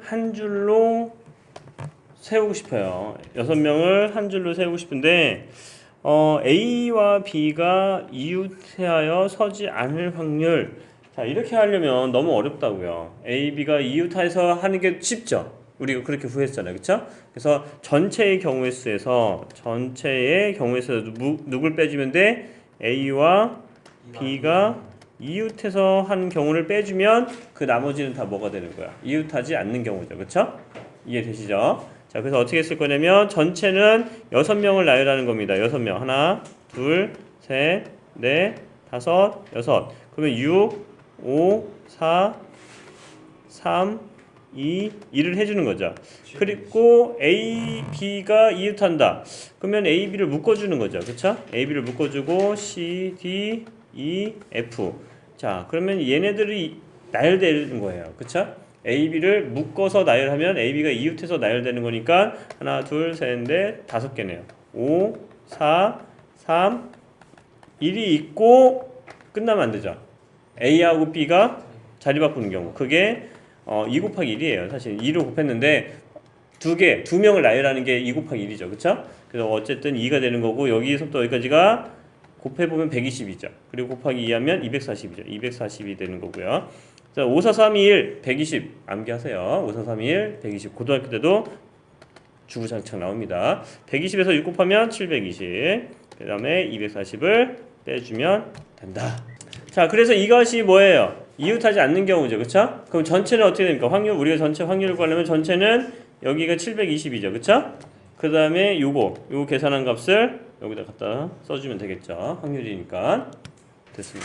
한 줄로 세우고 싶어요. 여섯 명을 한 줄로 세우고 싶은데 어, A와 B가 이웃하여 서지 않을 확률. 자 이렇게 하려면 너무 어렵다고요. A, B가 이웃하여서 하는 게 쉽죠. 우리가 그렇게 구했잖아요, 그렇죠? 그래서 전체의 경우의 수에서 전체의 경우의 수에서 누, 누굴 빼주면 돼? A와 B가 이웃해서 하는 경우를 빼주면 그 나머지는 다 뭐가 되는 거야? 이웃하지 않는 경우죠. 그렇죠? 이해되시죠? 자, 그래서 어떻게 쓸 거냐면 전체는 여섯 명을 나열하는 겁니다. 여섯 명. 하나, 둘, 셋, 넷, 다섯, 여섯. 그러면 6, 5, 4, 3, 2, 1을 해주는 거죠. 그리고 A, B가 이웃한다. 그러면 A, B를 묶어주는 거죠. 그쵸? A, B를 묶어주고 C, D, E, F. 자, 그러면 얘네들이 나열되는 거예요. 그쵸? A, B를 묶어서 나열하면 A, B가 이웃해서 나열되는 거니까 하나, 둘, 셋, 넷, 다섯 개네요. 5, 4, 3, 1이 있고 끝나면 안 되죠. A하고 B가 자리 바꾸는 경우. 그게 어, 2 곱하기 1이에요. 사실 2로 곱했는데 두 개, 두 명을 나열하는 게 2 곱하기 1이죠. 그쵸? 그래서 어쨌든 2가 되는 거고 여기서부터 여기까지가 곱해보면 120이죠. 그리고 곱하기 2 하면 240이죠. 240이 되는 거고요. 자, 5, 4, 3, 2, 1, 120 암기하세요. 5, 4, 3, 2, 1, 120 고등학교 때도 주구장창 나옵니다. 120에서 6 곱하면 720. 그 다음에 240을 빼주면 된다. 자, 그래서 이것이 뭐예요? 이웃하지 않는 경우죠. 그쵸? 그럼 전체는 어떻게 됩니까? 확률, 우리가 전체 확률을 구하려면 전체는 여기가 720이죠. 그쵸? 그 다음에 요거, 요거 계산한 값을 여기다 갖다 써주면 되겠죠. 확률이니까. 됐습니다.